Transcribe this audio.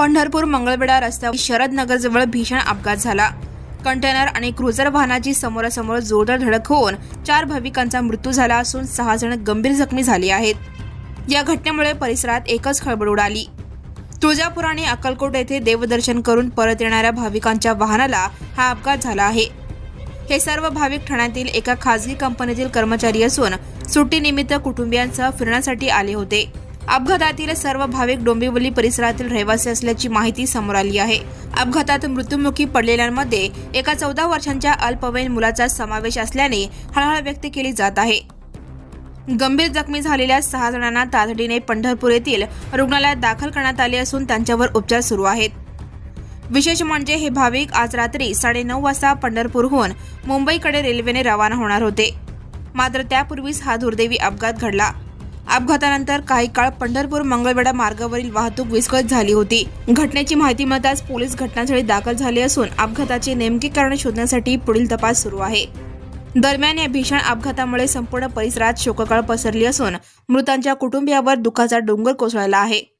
पंढरपूर मंगळवेढा रस्त्यावर शरद नगरजवळ भीषण अपघात झाला. कंटेनर आणि क्रुझर वाहनाची समोरासमोर जोरदार धडक होऊन चार भाविकांचा मृत्यू झाला असून सहा जण गंभीर जखमी झाले आहेत. या घटनेमुळे परिसरात एकच खळबळ उडाली. तुळजापूर आणि अक्कलकोट येथे देवदर्शन करून परत येणाऱ्या भाविकांच्या वाहनाला हा अपघात झाला आहे. हे सर्व भाविक ठाण्यातील एका खासगी कंपनीतील कर्मचारी असून सुट्टीनिमित्त कुटुंबियांसह फिरण्यासाठी आले होते. अपघातातील सर्व भाविक डोंबिवली परिसरातील रहिवासी असल्याची माहिती समोर आली आहे. अपघातात मृत्युमुखी पडलेल्यांमध्ये एका चौदा वर्षांच्या अल्पवयीन मुलाचा समावेश असल्याने हळहळ व्यक्त केली जात आहे. गंभीर जखमी झालेल्या सहा जणांना तातडीने पंढरपूर येथील रुग्णालयात दाखल करण्यात आले असून त्यांच्यावर उपचार सुरू आहेत. विशेष म्हणजे हे भाविक आज रात्री साडेनऊ वाजता पंढरपूरहून मुंबईकडे रेल्वेने रवाना होणार होते. मात्र त्यापूर्वीच हा दुर्दैवी अपघात घडला. अपघातानंतर काही काळ पंढरपूर मंगळवेढा मार्गावरील वाहतूक विस्कळीत झाली होती. घटनेची माहिती मिळताच पोलीस घटनास्थळी दाखल झाले असून अपघाताचे नेमके कारण शोधण्यासाठी पुढील तपास सुरू आहे. दरम्यान या भीषण अपघातामुळे संपूर्ण परिसरात शोककळ पसरली असून मृतांच्या कुटुंबियावर दुःखाचा डोंगर कोसळला आहे.